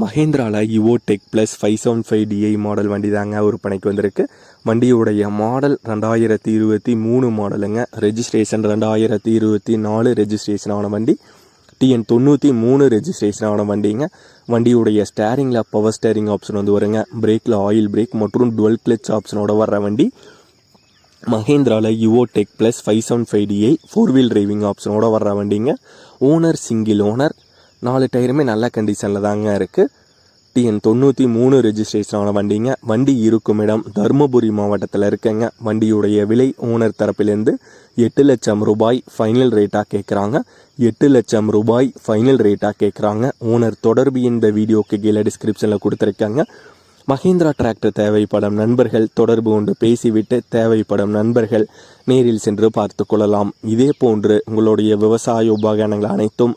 மஹேந்திராவில் Yuvo tech plus five seven five DI model வண்டி தாங்க விற்பனைக்கு வந்திருக்கு. வண்டியுடைய மாடல் ரெண்டாயிரத்தி இருபத்தி மூணு மாடலுங்க. ரெஜிஸ்ட்ரேஷன் ரெண்டாயிரத்தி இருபத்தி நாலு ரெஜிஸ்ட்ரேஷன் ஆன வண்டி. டிஎன் தொண்ணூற்றி மூணு ரெஜிஸ்ட்ரேஷன் ஆன வண்டிங்க. வண்டியுடைய ஸ்டேரிங்கில் பவர் ஸ்டேரிங் ஆப்ஷன் வந்து வருங்க. பிரேக்கில் ஆயில் பிரேக் மற்றும் டுவெல் கிளச் ஆப்ஷனோட வர்ற வண்டி. மஹேந்திராவில் Yuvo tech plus five seven five DI four wheel driving ஆப்ஷனோட வர்ற வண்டிங்க. ஓனர் சிங்கிள் ஓனர் நாலு டயருமே நல்ல கண்டிஷனில் தாங்க இருக்குது டிஎன் தொண்ணூற்றி மூணு ரெஜிஸ்ட்ரேஷனான வண்டிங்க. வண்டி இருக்கும் இடம் தருமபுரி மாவட்டத்தில் இருக்கங்க. வண்டியுடைய விலை ஓனர் தரப்பிலேருந்து எட்டு லட்சம் ரூபாய் ஃபைனல் ரேட்டாக கேட்குறாங்க எட்டு லட்சம் ரூபாய் ஃபைனல் ரேட்டாக கேட்குறாங்க ஓனர் தொடர்பு இந்த வீடியோக்கு கீழே டிஸ்கிரிப்ஷனில் கொடுத்துருக்காங்க. மஹேந்திரா டிராக்டர் தேவைப்படும் நண்பர்கள் தொடர்பு கொண்டு பேசிவிட்டு தேவைப்படும் நண்பர்கள் நேரில் சென்று பார்த்து கொள்ளலாம். இதே போன்று உங்களுடைய விவசாய உபகரணங்கள் அனைத்தும்